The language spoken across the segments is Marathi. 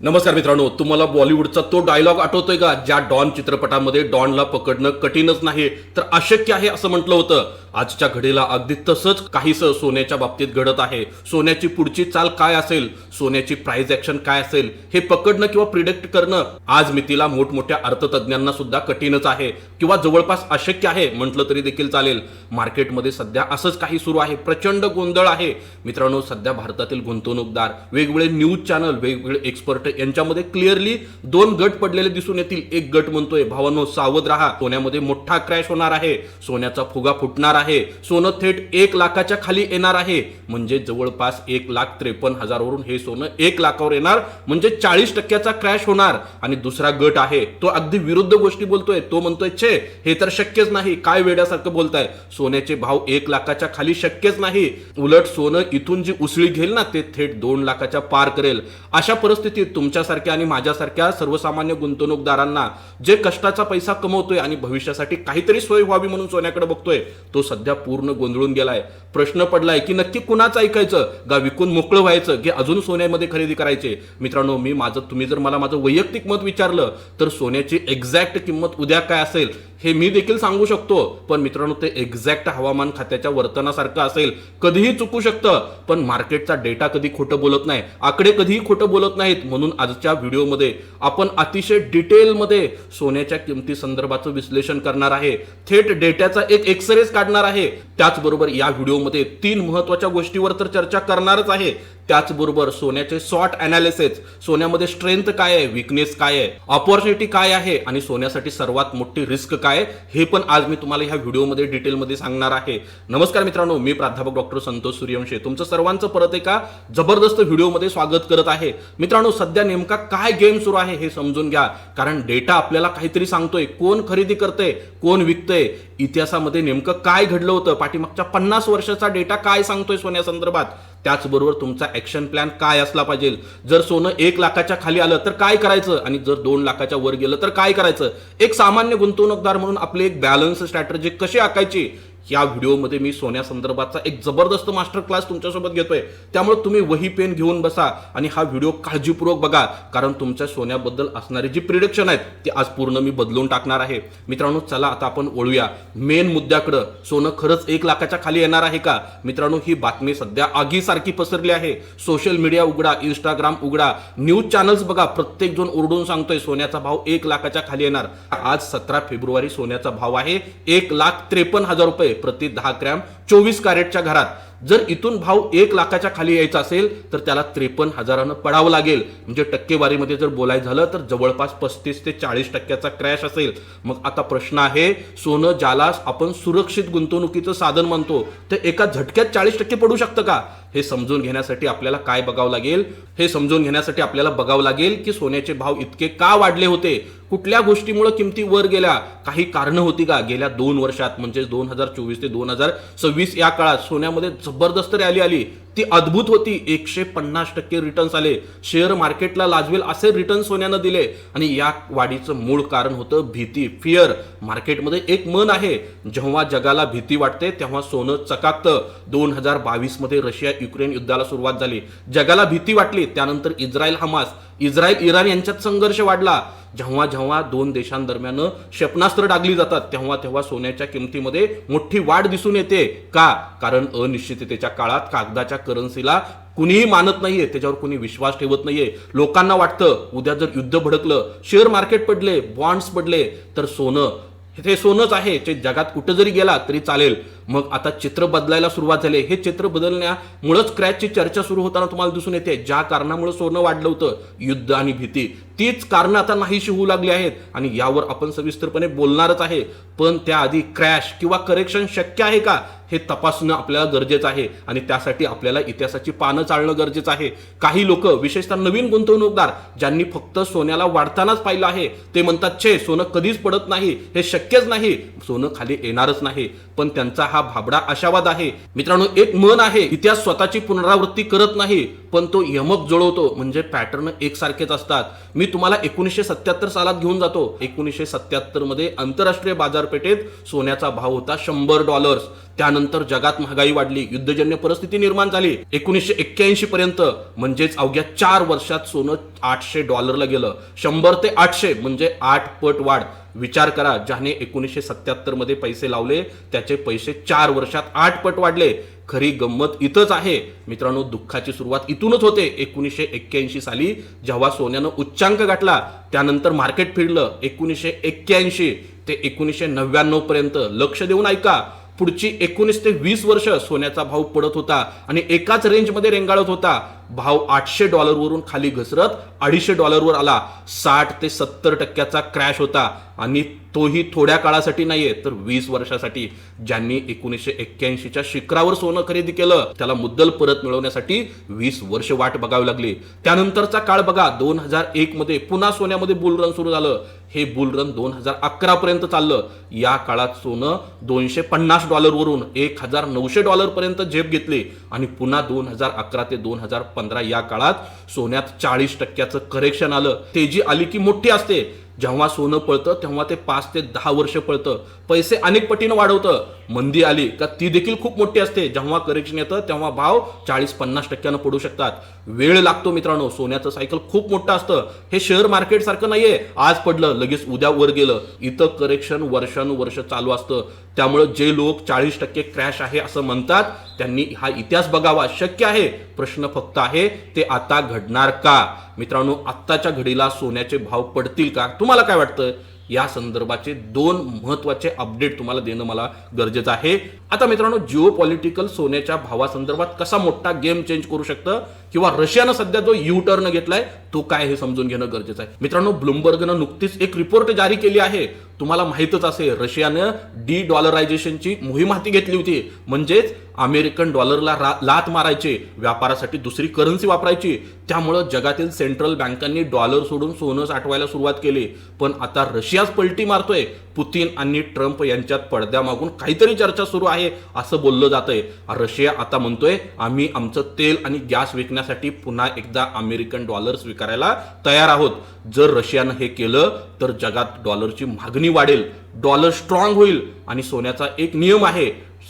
नमस्कार मित्रांनो तुम्हाला बॉलिवूडचा तो डायलॉग आठवतोय का? ज्या डॉन चित्रपटामध्ये डॉनला पकडणं कठीणच नाही तर अशक्य आहे असं म्हटलं होतं. आजच्या घडीला अगदी तसंच काहीसं सोन्याच्या बाबतीत घडत आहे. सोन्याची पुढची चाल काय असेल? सोन्याची प्राइस ऍक्शन काय असेल? हे पकडणं किंवा प्रिडिक्ट करणं? आज मितीला मोठमोठ्या अर्थतज्ञांना सुद्धा कठीणच आहे किंवा जवळपास अशक्य आहे म्हटलं तरी देखील चालेल. मार्केटमध्ये सध्या असंच काही सुरू आहे. प्रचंड गोंधळ आहे. मित्रांनो सध्या भारतातील गुंतवणूकदार वेगवेगळे न्यूज चॅनल वेगवेगळे एक्सपर्ट यांच्यामध्ये क्लिअरली दोन गट पडलेले दिसून येतील. एक गट म्हणतोय भावानो सावध राहा. सोन्यामध्ये मोठा क्रॅश होणार आहे. सोन्याचा फुगा फुटणार आहे. सोनं थेट एक लाखाच्या खाली येणार आहे. म्हणजे जवळपास एक लाख त्रेपन्न हजारवरून हे सोनं एक लाखावर येणार. म्हणजे चाळीस टक्क्याचा क्रॅश होणार. आणि दुसरा गट आहे तो अगदी विरुद्ध गोष्टी बोलतोय. तो म्हणतोय छे हे तर शक्यच नाही. काय वेड्यासारखं बोलताय? सोन्याचे भाव एक लाखाच्या खाली शक्यच नाही. उलट सोनं इथून जी उसळी घेईल ना ते थेट दोन लाखाच्या पार करेल. अशा परिस्थितीत तुमच्यासारख्या आणि माझ्यासारख्या सर्वसामान्य गुंतवणूकदारांना जे कष्टाचा पैसा कमवतोय आणि भविष्यासाठी काहीतरी सोय व्हावी म्हणून सोन्याकडे बघतोय तो सध्या पूर्ण गोंधळून गेलाय. प्रश्न पडलाय की नक्की कुणाचं ऐकायचं? गा विकून मोकळं व्हायचं? की अजून सोन्यामध्ये खरेदी करायचे. मित्रांनो मी माझं तुम्ही जर मला माझं वैयक्तिक मत विचारलं तर सोन्याची एक्झॅक्ट किंमत उद्या काय असेल हे मी देखील सांगू शकतो. पण मित्रांनो ते एक्झॅक्ट हवामान खात्याच्या वर्तनासारखं असेल. कधीही चुकू शकतं पण मार्केटचा डेटा कधी खोटं बोलत नाही? आकडे कधीही खोटं बोलत नाहीत म्हणून आजच्या व्हिडिओमध्ये आपण अतिशय डिटेलमध्ये सोन्याच्या किमती संदर्भाचं विश्लेषण करणार आहे. थेट डेटाचा एक एक्सरेज काढणार आहे. त्याचबरोबर या व्हिडिओमध्ये तीन महत्त्वाच्या गोष्टीवर तर चर्चा करणारच आहे. त्याचबरोबर सोन्याचे शॉर्ट अनालिसिस सोन्यामध्ये स्ट्रेंथ काय आहे विकनेस काय आहे ऑपॉर्च्युनिटी काय आहे आणि सोन्यासाठी सर्वात मोठी रिस्क काय हे पण आज मी तुम्हाला ह्या व्हिडिओमध्ये डिटेलमध्ये सांगणार आहे. नमस्कार मित्रांनो मी प्राध्यापक डॉक्टर संतोष सूर्यवंशी. तुमचं सर्वांचं परत एका जबरदस्त व्हिडिओमध्ये स्वागत करत आहे. मित्रांनो सध्या नेमका काय गेम सुरू आहे हे समजून घ्या. कारण डेटा आपल्याला काहीतरी सांगतोय. कोण खरेदी करतंय कोण विकतंय इतिहासामध्ये नेमकं काय घडलं होतं पाठीमागच्या पन्नास वर्षाचा डेटा काय सांगतोय सोन्यासंदर्भात त्याचबरोबर तुमचा ऍक्शन प्लॅन काय असला पाहिजे? जर सोनं एक लाखाच्या खाली आलं तर काय करायचं? आणि जर दोन लाखाच्या वर गेलं तर काय करायचं? एक सामान्य गुंतवणूकदार म्हणून आपली एक बॅलन्स स्ट्रॅटर्जी कशी आखायची? या व्हिडिओमध्ये मी सोन्यासंदर्भातचा एक जबरदस्त मास्टर क्लास तुमच्यासोबत घेतोय. त्यामुळे तुम्ही वही पेन घेऊन बसा आणि हा व्हिडिओ काळजीपूर्वक बघा कारण तुमच्या सोन्याबद्दल असणारी जी प्रिडिक्शन आहेत ती आज पूर्ण मी बदलून टाकणार आहे. मित्रांनो चला आता आपण वळूया. मेन मुद्द्याकडं सोनं खरंच एक लाखाच्या खाली येणार आहे का? मित्रांनो ही बातमी सध्या आगीसारखी पसरली आहे. सोशल मीडिया उघडा इंस्टाग्राम उघडा न्यूज चॅनल्स बघा. प्रत्येक जण ओरडून सांगतोय सोन्याचा भाव एक लाखाच्या खाली येणार. आज सतरा फेब्रुवारी सोन्याचा भाव आहे एक लाख त्रेपन्न हजार रुपये. प्रति दहा ग्रॅम चोवीस कॅरेटच्या घरात. जर इथून भाव एक लाखाच्या खाली यायचा असेल तर त्याला त्रेपन्न हजारानं पडावं लागेल. म्हणजे टक्केवारीमध्ये जर बोलायचं झालं तर जवळपास पस्तीस ते चाळीस टक्क्याचा क्रॅश असेल. मग आता प्रश्न आहे सोनं ज्याला आपण सुरक्षित गुंतवणुकीचं साधन मानतो ते एका झटक्यात चाळीस टक्के पडू शकतं का? हे समजून घेण्यासाठी आपल्याला काय बघावं लागेल? हे समजून घेण्यासाठी आपल्याला बघावं लागेल की सोन्याचे भाव इतके का वाढले होते? कुठल्या गोष्टीमुळे किमती वर गेल्या? काही कारणं होती का? गेल्या दोन वर्षात म्हणजे दोन हजार चोवीस ते दोन हजार सव्वीस या काळात सोन्यामध्ये जबरदस्त रॅली आली. ती अद्भुत होती. एकशे पन्नास टक्के रिटर्न्स आले. शेअर मार्केटला लाजवेल असे रिटर्न सोन्यानं दिले. आणि या वाढीचं मूळ कारण होतं भीती फिअर मार्केटमध्ये एक मन आहे. जेव्हा जगाला भीती वाटते तेव्हा सोनं चकाकतं. दोन हजार बावीसमध्ये रशिया युक्रेन युद्धाला सुरुवात झाली. जगाला भीती वाटली त्यानंतर इस्रायल हमास. इस्रायल इराण यांच्यात संघर्ष वाढला. जेव्हा जेव्हा दोन देशांदरम्यान क्षेपणास्त्र डागली जातात तेव्हा तेव्हा सोन्याच्या किमतीमध्ये मोठी वाढ दिसून येते. का? कारण अनिश्चिततेच्या काळात कागदाच्या करन्सीला कुणीही मानत नाहीये त्याच्यावर कुणी विश्वास ठेवत नाहीये. लोकांना वाटतं उद्या जर युद्ध भडकलं शेअर मार्केट पडले बॉन्ड्स पडले तर सोनं. हे सोनंच आहे जे जगात कुठं जरी गेला तरी चालेल. मग आता चित्र बदलायला सुरुवात झाली. हे चित्र बदलण्यामुळेच क्रॅचची चर्चा सुरू होताना तुम्हाला दिसून येते. ज्या कारणामुळे सोनं वाढलं होतं युद्ध आणि भीती तीच कारणं आता नाहीशी होऊ लागली आहेत. आणि यावर आपण सविस्तरपणे बोलणारच आहे. पण त्याआधी क्रॅश किंवा करेक्शन शक्य आहे का? हे तपासणं आपल्याला गरजेचं आहे आणि त्यासाठी आपल्याला इतिहासाची पानं चालणं गरजेचं आहे. काही लोक विशेषतः नवीन गुंतवणूकदार ज्यांनी फक्त सोन्याला वाढतानाच पाहिलं आहे ते म्हणतात छे सोनं कधीच पडत नाही हे शक्यच नाही सोनं खाली येणारच नाही. पण त्यांचा हा भाबडा आशावाद आहे. मित्रांनो एक मन आहे इतिहास स्वतःची पुनरावृत्ती करत नाही. पण तो यमक जुळवतो म्हणजे पॅटर्न एकसारखेच असतात. मी तुम्हाला एकोणीसशे सत्याहत्तर सालात घेऊन जातो. एकोणीसशे सत्याहत्तरमध्ये आंतरराष्ट्रीय बाजारपेठेत सोन्याचा भाव होता शंभर डॉलर्स त्यानंतर जगात महागाई वाढली युद्धजन्य परिस्थिती निर्माण झाली. एकोणीसशे एक्क्याऐंशी पर्यंत म्हणजेच अवघ्या चार वर्षात सोनं आठशे डॉलरला गेलं. शंभर ते आठशे म्हणजे आठ पट वाढ. विचार करा ज्याने एकोणीसशे सत्याहत्तरमध्ये पैसे लावले त्याचे पैसे चार वर्षात आठ पट वाढले. खरी गंमत इथंच आहे. मित्रांनो दुःखाची सुरुवात इथूनच होते. एकोणीसशे एक्क्याऐंशी साली जेव्हा सोन्यानं उच्चांक गाठला त्यानंतर मार्केट फिरलं. एकोणीसशे एक्क्याऐंशी ते एकोणीसशे नव्याण्णव पर्यंत लक्ष देऊन ऐका. पुढची एकोणीस ते वीस वर्ष सोन्याचा भाव पडत होता आणि एकाच रेंजमध्ये रेंगाळत होता. भाव आठशे डॉलरवरून खाली घसरत अडीचशे डॉलरवर आला. साठ ते सत्तर टक्क्याचा क्रॅश होता. आणि तोही थोड्या काळासाठी नाहीये तर वीस वर्षासाठी. ज्यांनी एकोणीसशे एक्क्याऐंशीच्या शिखरावर सोनं खरेदी केलं त्याला मुद्दल परत मिळवण्यासाठी वीस वर्ष वाट बघावी लागली. त्यानंतरचा काळ बघा दोन हजार एक मध्ये पुन्हा सोन्यामध्ये बुल रन सुरू झालं. हे बुल रन दोन हजार अकरा पर्यंत चाललं. या काळात सोनं दोनशे पन्नास डॉलरवरून एक हजार नऊशे डॉलरपर्यंत झेप घेतली. आणि पुन्हा दोन हजार अकरा ते दोन हजार पंधरा या काळात सोन्यात चाळीस टक्क्याचं करेक्शन आलं. तेजी आली की मोठी असते. जेव्हा सोनं पळतं तेव्हा ते पाच ते दहा वर्ष पळतं. पैसे अनेक पटीनं वाढवतं. मंदी आली का ती देखील खूप मोठी असते. जेव्हा करेक्शन येतं तेव्हा भाव चाळीस पन्नास टक्क्यानं पडू शकतात. वेळ लागतो मित्रांनो. सोन्याचं सायकल खूप मोठं असतं. हे शेअर मार्केट सारखं नाहीये. आज पडलं लगेच उद्या वर गेलं. इथं करेक्शन वर्षानुवर्ष चालू असतं. त्यामुळे जे लोक चाळीस टक्के क्रॅश आहे असं म्हणतात त्यांनी हा इतिहास बघावा. शक्य आहे. प्रश्न फक्त आहे ते आता घडणार का? मित्रांनो आत्ताच्या घडीला सोन्याचे भाव पडतील का? तुम्हाला काय वाटतं? या संदर्भाचे दोन महत्त्वाचे अपडेट तुम्हाला देणं मला गरजेचं आहे. आता मित्रांनो जिओ पॉलिटिकल सोन्याच्या भावासंदर्भात कसा मोठा गेम चेंज करू शकतं? किंवा रशियानं सध्या जो यू टर्न घेतलाय तो काय हे समजून घेणं गरजेचं आहे. मित्रांनो ब्लुमबर्गनं नुकतीच एक रिपोर्ट जारी केली आहे. तुम्हाला माहितच असेल रशियानं डी डॉलरायझेशनची मोहीम हाती घेतली होती. म्हणजेच अमेरिकन डॉलरला लात मारायचे व्यापारासाठी दुसरी करन्सी वापरायची. त्यामुळं जगातील सेंट्रल बँकांनी डॉलर सोडून सोनं साठवायला सुरुवात केली. पण आता रशियाच पलटी मारतोय. पुतीन आणि ट्रम्प यांच्यात पडद्यामागून काहीतरी चर्चा सुरू आहे असं बोललं जातंय. रशिया आता म्हणतोय आम्ही आमचं तेल आणि गॅस करण्यासाठी पुन्हा एकदा अमेरिकन डॉलर स्वीकारायला तयार आहोत. जर रशियानं हे केलं तर जगात डॉलरची मागणी वाढेल. डॉलर स्ट्रॉंग होईल आणि सोन्याचा एक नियम आहे.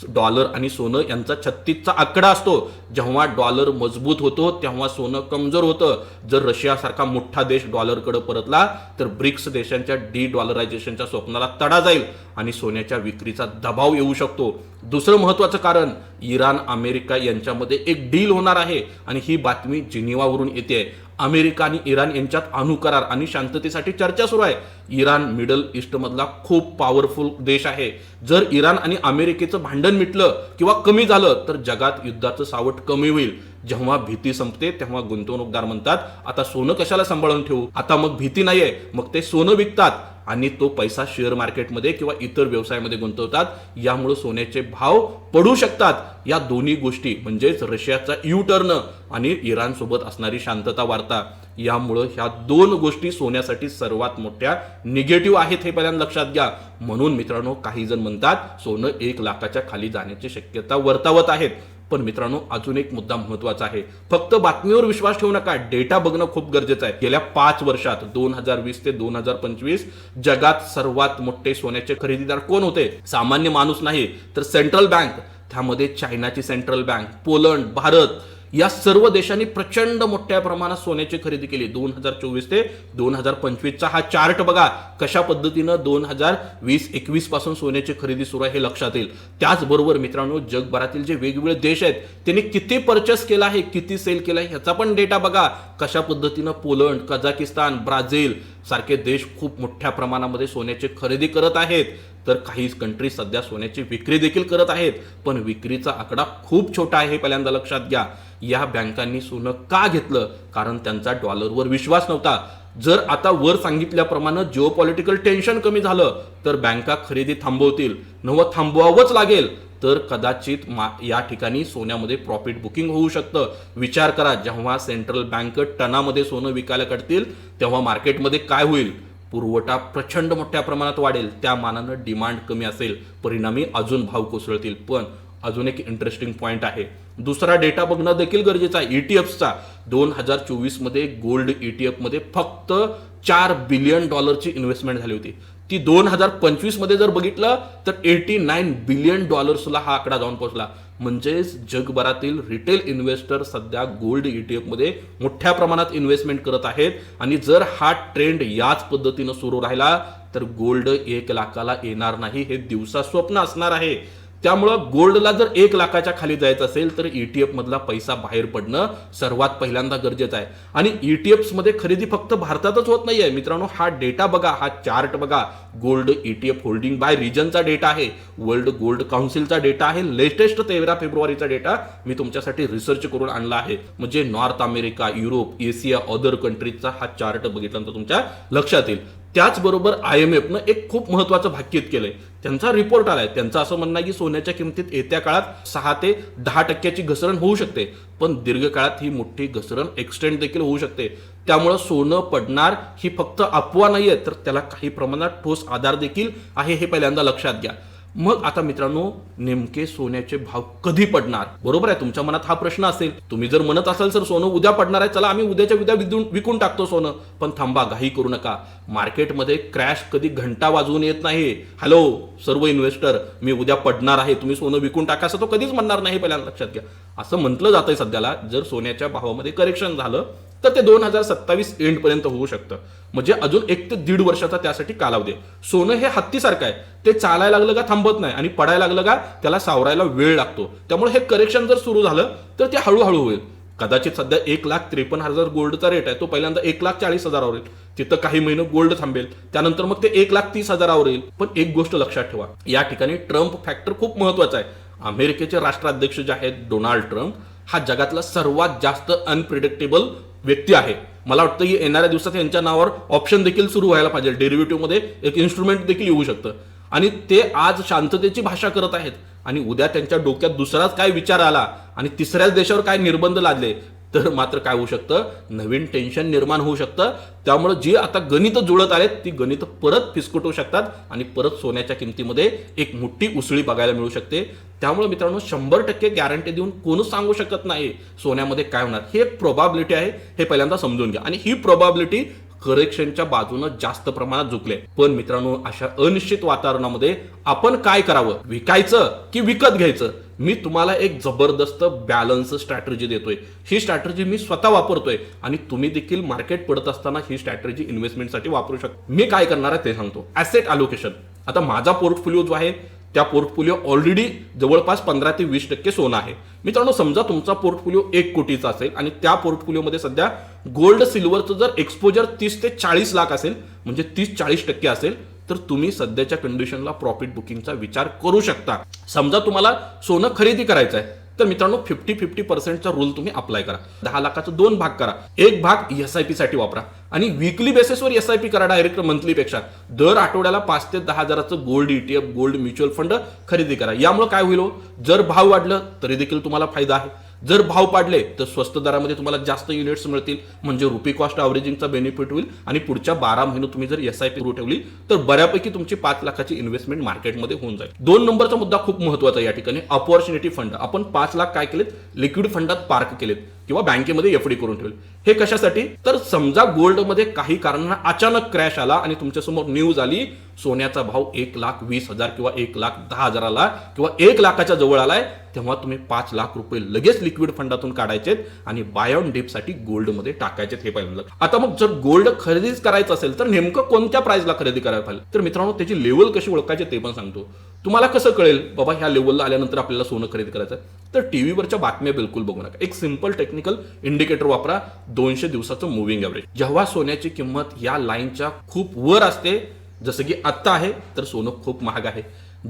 डॉलर आणि सोनं यांचा छत्तीसचा आकडा असतो. जेव्हा डॉलर मजबूत होतो तेव्हा सोनं कमजोर होतं. जर रशियासारखा मोठा देश डॉलरकडे परतला तर ब्रिक्स देशांच्या डी डॉलरायझेशनच्या स्वप्नाला तडा जाईल आणि सोन्याच्या विक्रीचा दबाव येऊ शकतो. दुसरं महत्वाचं कारण इराण अमेरिका यांच्यामध्ये एक डील होणार आहे. आणि ही बातमी जिनिवावरून येते अमेरिका आणि इराण यांच्यात अणुकरार आणि शांततेसाठी चर्चा सुरू आहे. इराण मिडल ईस्टमधला खूप पॉवरफुल देश आहे. जर इराण आणि अमेरिकेचं भांडण मिटलं किंवा कमी झालं तर जगात युद्धाचं सावट कमी होईल. जेव्हा भीती संपते तेव्हा गुंतवणूकदार म्हणतात आता सोनं कशाला सांभाळून ठेवू? आता मग भीती नाहीये. मग ते सोनं विकतात. आणि तो पैसा शेअर मार्केटमध्ये किंवा इतर व्यवसायामध्ये गुंतवतात. यामुळे सोन्याचे भाव पडू शकतात. या दोन्ही गोष्टी म्हणजेच रशियाचा यू टर्न आणि इराणसोबत असणारी शांतता वार्ता. यामुळं ह्या दोन गोष्टी सोन्यासाठी सर्वात मोठ्या निगेटिव्ह आहेत हे पहिल्यांदा लक्षात घ्या. म्हणून मित्रांनो काही जण म्हणतात सोनं एक लाखाच्या खाली जाण्याची शक्यता वर्तवत आहेत. पण मित्रांनो अजून एक मुद्दा महत्त्वाचा आहे. फक्त बातमीवर विश्वास ठेवू नका. डेटा बघणं खूप गरजेचं आहे. गेल्या पाच वर्षात दोन हजार वीस ते दोन हजार पंचवीस जगात सर्वात मोठे सोन्याचे खरेदीदार कोण होते? सामान्य माणूस नाही तर सेंट्रल बँक त्यामध्ये चायनाची सेंट्रल बँक पोलंड भारत. या सर्व देशांनी प्रचंड मोठ्या प्रमाणात सोन्याची खरेदी केली. दोन हजार चोवीस ते दोन हजार पंचवीसचा हा चार्ट बघा कशा पद्धतीनं दोन हजार वीस एकवीसपासून सोन्याची खरेदी सुरू आहे हे लक्षात येईल. त्याचबरोबर मित्रांनो जगभरातील जे वेगवेगळे देश आहेत त्यांनी किती परचेस केला आहे किती सेल केला आहे ह्याचा पण डेटा बघा. कशा पद्धतीनं पोलंड कझाकिस्तान ब्राझील सारखे देश खूप मोठ्या प्रमाणामध्ये सोन्याची खरेदी करत आहेत. तर काही कंट्री सध्या सोन्याची विक्री देखील करत आहेत. पण विक्रीचा आकडा खूप छोटा आहे हे पहिल्यांदा लक्षात घ्या. या बँकांनी सोनं का घेतलं? कारण त्यांचा डॉलरवर विश्वास नव्हता. जर आता वर सांगितल्याप्रमाणे जिओ पॉलिटिकल टेन्शन कमी झालं तर बँका खरेदी थांबवतील. नवं थांबवावंच लागेल. तर कदाचित मा या ठिकाणी सोन्यामध्ये प्रॉफिट बुकिंग होऊ शकतं. विचार करा जेव्हा सेंट्रल बँक टनामध्ये सोनं विकायला काढतील तेव्हा मार्केटमध्ये काय होईल? पुरवठा प्रचंड मोठ्या प्रमाणात वाढेल त्या मानानं डिमांड कमी असेल परिणामी अजून भाव कोसळतील. पण अजून एक इंटरेस्टिंग पॉईंट आहे. दुसरा डेटा बघणं देखील गरजेचं आहे. टी ईटीएफचा दोन हजार चोवीसमध्ये गोल्ड ईटीएफमध्ये फक्त चार बिलियन डॉलरची इन्व्हेस्टमेंट झाली होती. ती दोन हजार पंचवीसमध्ये जर बघितलं तर एटी नाईन बिलियन डॉलर्सला हा आकडा जाऊन पोहोचला. म्हणजेच जगभरातील रिटेल इन्व्हेस्टर सध्या गोल्ड ईटीएफमध्ये मोठ्या प्रमाणात इन्व्हेस्टमेंट करत आहेत. आणि जर हा ट्रेंड याच पद्धतीनं सुरू राहिला तर गोल्ड एक लाखाला येणार नाही. हे दिवसा स्वप्न असणार आहे. त्यामुळं गोल्डला जर एक लाखाच्या खाली जायचं असेल तर ईटीएफ मधला पैसा बाहेर पडणं सर्वात पहिल्यांदा गरजेचं आहे. आणि ईटीएफमध्ये खरेदी फक्त भारतातच होत नाहीये. मित्रांनो हा डेटा बघा हा चार्ट बघा. गोल्ड ईटीएफ होल्डिंग बाय रिजनचा डेटा आहे. वर्ल्ड गोल्ड काउन्सिलचा डेटा आहे. लेटेस्ट तेरा फेब्रुवारीचा डेटा मी तुमच्यासाठी रिसर्च करून आणला आहे. म्हणजे North America Europe Asia other कंट्रीजचा हा चार्ट बघितल्यानंतर तुमच्या लक्षात येईल. त्याचबरोबर आय एम एफनं एक खूप महत्वाचं भाकीत केलंय त्यांचा रिपोर्ट आलाय. त्यांचं असं म्हणणं आहे की सोन्याच्या किमतीत येत्या काळात सहा ते दहा टक्क्याची घसरण होऊ शकते. पण दीर्घकाळात ही मोठी घसरण एक्सटेंड देखील होऊ शकते. त्यामुळं सोनं पडणार ही फक्त अफवा नाहीये तर त्याला काही प्रमाणात ठोस आधार देखील आहे हे पहिल्यांदा लक्षात घ्या. मग आता मित्रांनो नेमके सोन्याचे भाव कधी पडणार? बरोबर आहे तुमच्या मनात हा प्रश्न असेल. तुम्ही जर म्हणत असाल सर सोनं उद्या पडणार आहे चला आम्ही उद्याच्या उद्या विकून विकून टाकतो सोनं. पण थांबा घाई करू नका. मार्केटमध्ये क्रॅश कधी घंटा वाजवून येत नाही. हॅलो सर्व इन्व्हेस्टर मी उद्या पडणार आहे तुम्ही सोनं विकून टाका. असं तो कधीच म्हणणार नाही पहिल्यांदा लक्षात घ्या. असं म्हटलं जातंय सध्याला जर सोन्याच्या भावामध्ये करेक्शन झालं तर ते दोन हजार सत्तावीस एंड पर्यंत होऊ शकतं. म्हणजे अजून एक ते दीड वर्षाचा त्यासाठी कालावधी आहे. सोनं हे हत्तीसारखं आहे. ते चालायला लागलं का थांबत नाही आणि पडायला लागलं का त्याला सावरायला वेळ लागतो. त्यामुळे हे करेक्शन जर सुरू झालं तर ते हळूहळू होईल. कदाचित सध्या एक लाख त्रेपन्न हजार गोल्डचा रेट आहे. तो पहिल्यांदा एक लाख चाळीस हजारावर येईल. तिथं काही महिने गोल्ड थांबेल. त्यानंतर मग ते एक लाख तीस हजारावर येईल. पण एक गोष्ट लक्षात ठेवा. या ठिकाणी ट्रम्प फॅक्टर खूप महत्त्वाचा आहे. अमेरिकेचे राष्ट्राध्यक्ष जे आहेत डोनाल्ड ट्रम्प हा जगातला सर्वात जास्त अनप्रिडिक्टेबल व्यक्ती आहे. मला वाटतं की येणाऱ्या दिवसात यांच्या नावावर ऑप्शन देखील सुरू व्हायला पाहिजे. डेरिव्हेटिव्हमध्ये एक इन्स्ट्रुमेंट देखील येऊ शकतं. आणि ते आज शांततेची भाषा करत आहेत. आणि उद्या त्यांच्या डोक्यात दुसराच काय विचार आला आणि तिसऱ्याच देशावर काय निर्बंध लादले तर मात्र काय होऊ शकतं? नवीन टेन्शन निर्माण होऊ शकतं. त्यामुळे जी आता गणित जुळत आहेत ती गणित परत फिसकटू शकतात आणि परत सोन्याच्या किमतीमध्ये एक मोठी उसळी बघायला मिळू शकते. त्यामुळे मित्रांनो शंभर टक्के गॅरंटी देऊन कोणच सांगू शकत नाही सोन्यामध्ये काय होणार. हे एक प्रोबॅबिलिटी आहे हे पहिल्यांदा समजून घ्या. आणि ही प्रोबॅबिलिटी करेक्शनच्या बाजूनं जास्त प्रमाणात झुकले. पण मित्रांनो अशा अनिश्चित वातावरणामध्ये आपण काय करावं? विकायचं की विकत घ्यायचं? मी तुम्हाला एक जबरदस्त बॅलन्स स्ट्रॅटर्जी देतोय. ही स्ट्रॅटर्जी मी स्वतः वापरतोय आणि तुम्ही देखील मार्केट पडत असताना ही स्ट्रॅटर्जी इन्व्हेस्टमेंटसाठी वापरू शकता. मी काय करणार आहे ते सांगतो. ऍसेट अलोकेशन आता माझा पोर्टफोलिओ जो आहे त्या पोर्टफोलिओ ऑलरेडी जवळपास पंधरा ते वीस टक्के सोनं आहे. मित्रांनो समजा तुमचा पोर्टफोलिओ एक कोटीचा असेल आणि त्या पोर्टफोलिओमध्ये सध्या गोल्ड सिल्वरचं जर एक्सपोजर तीस ते चाळीस लाख असेल म्हणजे तीस चाळीस टक्के असेल तर तुम्ही सध्याच्या कंडिशनला प्रॉफिट बुकिंगचा विचार करू शकता. समजा तुम्हाला सोनं खरेदी करायचं आहे तर मित्रांनो फिफ्टी फिफ्टी पर्सेंटचा रूल तुम्ही अप्लाय करा. दहा लाखाचा दोन भाग करा. एक भाग एस आय पी साठी वापरा. आणि विकली बेसिसवर एस आय पी करा डायरेक्ट मंथली पेक्षा. दर आठवड्याला पाच ते दहा हजाराचं gold ETF gold mutual fund खरेदी करा. यामुळे काय होईल हो? जर भाव वाढलं तरी देखील तुम्हाला फायदा आहे. जर भाव पाडले तर स्वस्त दरामध्ये तुम्हाला जास्त युनिट्स मिळतील. म्हणजे रुपी कॉस्ट अवरेजिंगचा बेनिफिट होईल आणि पुढच्या बारा महिने तुम्ही जर एस आय पी सुरू ठेवली तर बऱ्यापैकी तुमची पाच लाखाची इन्व्हेस्टमेंट मार्केटमध्ये होऊन जाईल. दोन नंबरचा मुद्दा खूप महत्त्वाचा या ठिकाणी. अपॉर्च्युनिटी फंड आपण पाच लाख काय केलेत? लिक्विड फंडात पार्क केलेत. किंवा बँकेमध्ये एफडी करून ठेवेल. हे कशासाठी? तर समजा गोल्डमध्ये काही कारणानं अचानक क्रॅश आला आणि तुमच्यासमोर न्यूज आली सोन्याचा भाव एक लाख वीस हजार किंवा एक लाख दहा हजाराला किंवा एक लाखाच्या जवळ आलाय तेव्हा तुम्ही पाच लाख रुपये लगेच लिक्विड फंडातून काढायचेत आणि बाय ऑन डिपसाठी गोल्डमध्ये टाकायचे हे पाहिजे आता मग जर गोल्ड खरेदीच करायचं असेल तर नेमकं कोणत्या प्राइसला खरेदी करायला पाहिजे? तर मित्रांनो त्याची लेवल कशी ओळखायची ते पण सांगतो. तुम्हाला कसं कळेल? बाबा ह्या लेवलला आल्यानंतर आपल्याला सोनं खरेदी करायचं तर टी व्हीवरच्या बातम्या बिलकुल बघू नका. एक सिंपल टेक्निकल इंडिकेटर वापरा. दोनशे दिवसाचं मुव्हिंग एव्हरेज जेव्हा सोन्याची किंमत या लाईनच्या खूप वर असते जसं की आत्ता आहे तर सोनं खूप महाग आहे.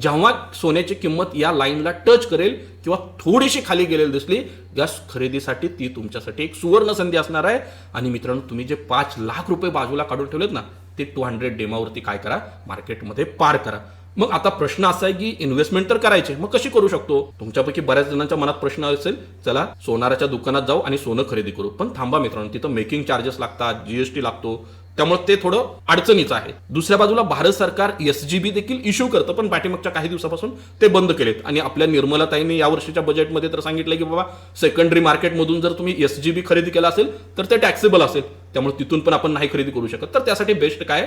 जेव्हा सोन्याची किंमत या लाईनला टच करेल किंवा थोडीशी खाली गेलेली दिसली गॅस खरेदीसाठी ती तुमच्यासाठी एक सुवर्ण संधी असणार आहे. आणि मित्रांनो तुम्ही जे पाच लाख रुपये बाजूला काढून ठेवलेत ना ते टू हंड्रेड डेमावरती काय करा? मार्केटमध्ये पार करा. मग आता प्रश्न असा आहे की इन्व्हेस्टमेंट तर करायचे मग कशी करू शकतो? तुमच्यापैकी बऱ्याच जणांच्या मनात प्रश्न असेल चला सोनाराच्या दुकानात जाऊ आणि सोनं खरेदी करू. पण थांबा मित्रांनो तिथं मेकिंग चार्जेस लागतात जीएसटी लागतो. त्यामुळे ते थोडं अडचणीचं आहे. दुसऱ्या बाजूला भारत सरकार एसजीबी देखील इश्यू करतं पण पाठीमागच्या काही दिवसापासून ते बंद केलेत. आणि आपल्या निर्मलाताईंनी या वर्षीच्या बजेटमध्ये तर सांगितलं की बाबा सेकंडरी मार्केटमधून जर तुम्ही एसजीबी खरेदी केला असेल तर ते टॅक्सेबल असेल. त्यामुळे तिथून पण आपण नाही खरेदी करू शकत. तर त्यासाठी बेस्ट काय?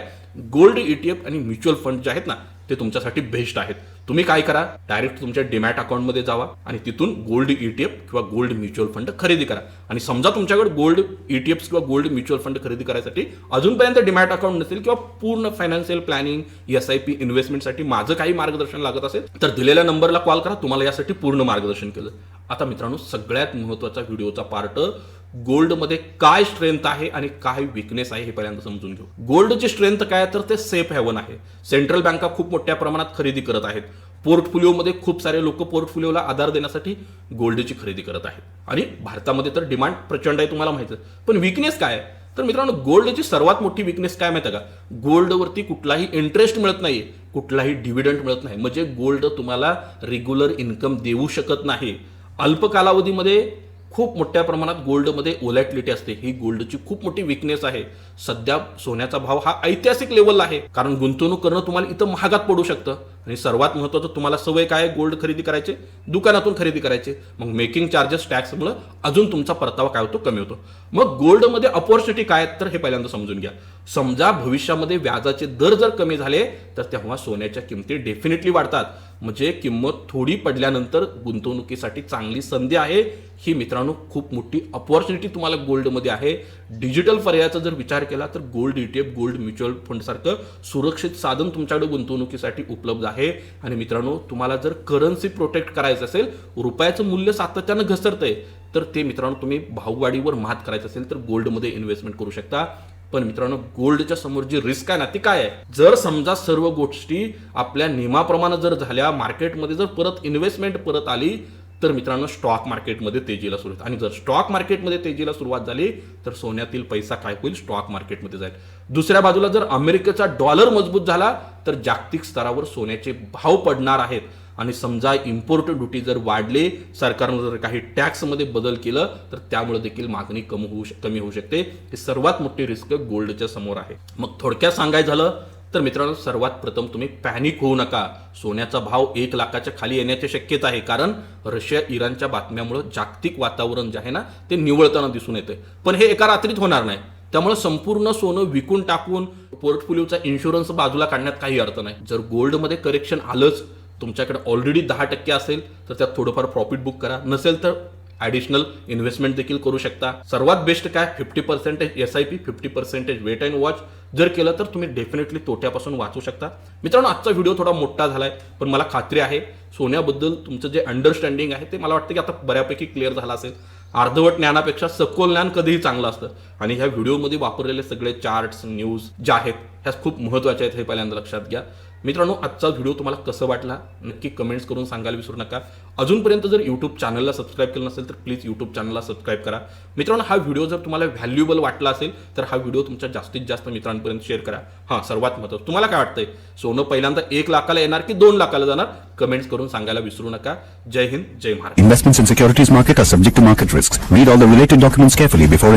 गोल्ड ईटीएफ आणि म्युच्युअल फंड जे आहेत ना ते तुमच्यासाठी बेस्ट आहेत. तुम्ही काय करा? डायरेक्ट तुमच्या डिमॅट अकाउंटमध्ये जावा आणि तिथून गोल्ड ईटीएफ किंवा गोल्ड म्युच्युअल फंड खरेदी करा. आणि समजा तुमच्याकडे गोल्ड ईटीएफ किंवा गोल्ड म्युच्युअल फंड खरेदी करायसाठी अजूनपर्यंत डिमॅट अकाउंट नसेल किंवा पूर्ण financial planning S I P इन्व्हेस्टमेंटसाठी माझं काही मार्गदर्शन लागत असेल तर दिलेल्या नंबरला कॉल करा. तुम्हाला यासाठी पूर्ण मार्गदर्शन केलं. आता मित्रांनो सगळ्यात महत्त्वाचा व्हिडिओचा पार्ट गोल्डमध्ये काय स्ट्रेंथ आहे आणि काय विकनेस आहे हे पहिल्यांदा समजून घेऊ. गोल्डची स्ट्रेंथ काय आहे तर ते सेफ हॅवन आहे. सेंट्रल बँका खूप मोठ्या प्रमाणात खरेदी करत आहेत. पोर्टफोलिओमध्ये खूप सारे लोक पोर्टफोलिओला आधार देण्यासाठी गोल्डची खरेदी करत आहेत. आणि भारतामध्ये तर डिमांड प्रचंड आहे तुम्हाला माहिती आहे. पण विकनेस काय आहे? तर मित्रांनो गोल्डची सर्वात मोठी विकनेस काय माहिती आहे का? गोल्डवरती कुठलाही इंटरेस्ट मिळत नाही कुठलाही डिव्हिडंड मिळत नाही. म्हणजे गोल्ड तुम्हाला रेग्युलर इन्कम देऊ शकत नाही. अल्प कालावधीमध्ये खूप मोठ्या प्रमाणात गोल्डमध्ये ओलॅटिलिटी असते. ही गोल्डची खूप मोठी विकनेस आहे. सध्या सोन्याचा भाव हा ऐतिहासिक लेवलला आहे. कारण गुंतवणूक करणं तुम्हाला इथं महागात पडू शकतं. आणि सर्वात महत्त्वाचं तुम्हाला सवय काय आहे? गोल्ड खरेदी करायचे दुकानातून खरेदी करायचे. मग मेकिंग चार्जेस टॅक्समुळे अजून तुमचा परतावा काय होतो? कमी होतो. मग गोल्डमध्ये अपॉर्च्युनिटी काय आहेत? तर हे पहिल्यांदा समजून घ्या. समजा भविष्यामध्ये व्याजाचे दर जर कमी झाले तर तेव्हा सोन्याच्या किमती डेफिनेटली वाढतात. म्हणजे किंमत थोडी पडल्यानंतर गुंतवणुकीसाठी चांगली संधी आहे. ही मित्रांनो खूप मोठी अपॉर्च्युनिटी तुम्हाला गोल्डमध्ये आहे. डिजिटल पर्यायाचा जर विचार केला तर गोल्ड ईटीएफ गोल्ड म्युच्युअल फंडसारखं सुरक्षित साधन तुमच्याकडे गुंतवणुकीसाठी उपलब्ध आहे. आणि मित्रांनो तुम्हाला जर करन्सी प्रोटेक्ट करायचं असेल रुपयाचं मूल्य सातत्यानं घसरतंय तर ते मित्रांनो तुम्ही भाववाढीवर मात करायचं असेल तर गोल्डमध्ये इन्व्हेस्टमेंट करू शकता. पण मित्रांनो गोल्डच्या समोर जी रिस्क आहे ना ती काय आहे? जर समजा सर्व गोष्टी आपल्या नियमाप्रमाणे जर झाल्या मार्केटमध्ये जर परत इन्व्हेस्टमेंट परत आली तर मित्रांनो स्टॉक मार्केटमध्ये तेजीला सुरुवात. आणि जर स्टॉक मार्केटमध्ये तेजीला सुरुवात झाली तर सोन्यातील पैसा काय होईल? स्टॉक मार्केटमध्ये जाईल. दुसऱ्या बाजूला जर अमेरिकेचा डॉलर मजबूत झाला तर जागतिक स्तरावर सोन्याचे भाव पडणार आहेत. आणि समजा इम्पोर्ट ड्युटी जर वाढले सरकारनं जर काही टॅक्समध्ये बदल केलं तर त्यामुळे देखील मागणी कमी होऊ कमी होऊ शकते. ही सर्वात मोठी रिस्क गोल्डच्या समोर आहे. मग थोडक्यात सांगायचं झालं तर मित्रांनो सर्वात प्रथम तुम्ही पॅनिक होऊ नका. सोन्याचा भाव एक लाखाच्या खाली येण्याची शक्यता आहे. कारण रशिया इराणच्या बातम्यामुळे जागतिक वातावरण जे आहे ना ते निवळताना दिसून येते पण हे एका रात्रीत होणार नाही. त्यामुळे संपूर्ण सोनं विकून टाकून पोर्टफोलिओचा इन्शुरन्स बाजूला काढण्यात काही अर्थ नाही. जर गोल्डमध्ये करेक्शन आलंच तुमच्याकडे ऑलरेडी दहा टक्के असेल तर त्यात थोडंफार प्रॉफिट बुक करा. नसेल तर ॲडिशनल इन्व्हेस्टमेंट देखील करू शकता. सर्वात बेस्ट काय? Fifty percentage S I P fifty percentage wait and watch जर केलं तर तुम्ही डेफिनेटली तोट्यापासून वाचू शकता. मित्रांनो आजचा व्हिडिओ थोडा मोठा झाला आहे पण मला खात्री आहे सोन्याबद्दल तुमचं जे अंडरस्टँडिंग आहे ते मला वाटतं की आता बऱ्यापैकी क्लिअर झालं असेल. अर्धवट ज्ञानापेक्षा सखोल ज्ञान कधीही चांगलं असतं. आणि ह्या व्हिडिओमध्ये वापरलेले सगळे चार्ट्स न्यूज ज्या आहेत ह्या खूप महत्त्वाच्या आहेत हे पहिल्यांदा लक्षात घ्या. मित्रांनो आजचा व्हिडिओ तुम्हाला कसं वाटला नक्की कमेंट्स करून सांगायला विसरू नका. अजूनपर्यंत जर यूट्यूब चॅनलला सबस्क्राईब केलं नसेल तर प्लीज यूट्यूब चॅनलला सबस्क्राईब करा. मित्रांनो हा व्हिडिओ जर तुम्हाला व्हॅल्युएबल वाटला असेल तर हा व्हिडिओ तुमच्या जास्तीत जास्त मित्रांपर्यंत शेअर करा. हां सर्वात महत्त्वाचं तुम्हाला काय वाटतंय? सोनं पहिल्यांदा एक लाखाला येणार की दोन लाखाला जाणार? कमेंट्स करून सांगायला विसरू नका. जय हिंद जय Maharashtra. Investment in securities market subject subject to market risks. Read all the related documents carefully before.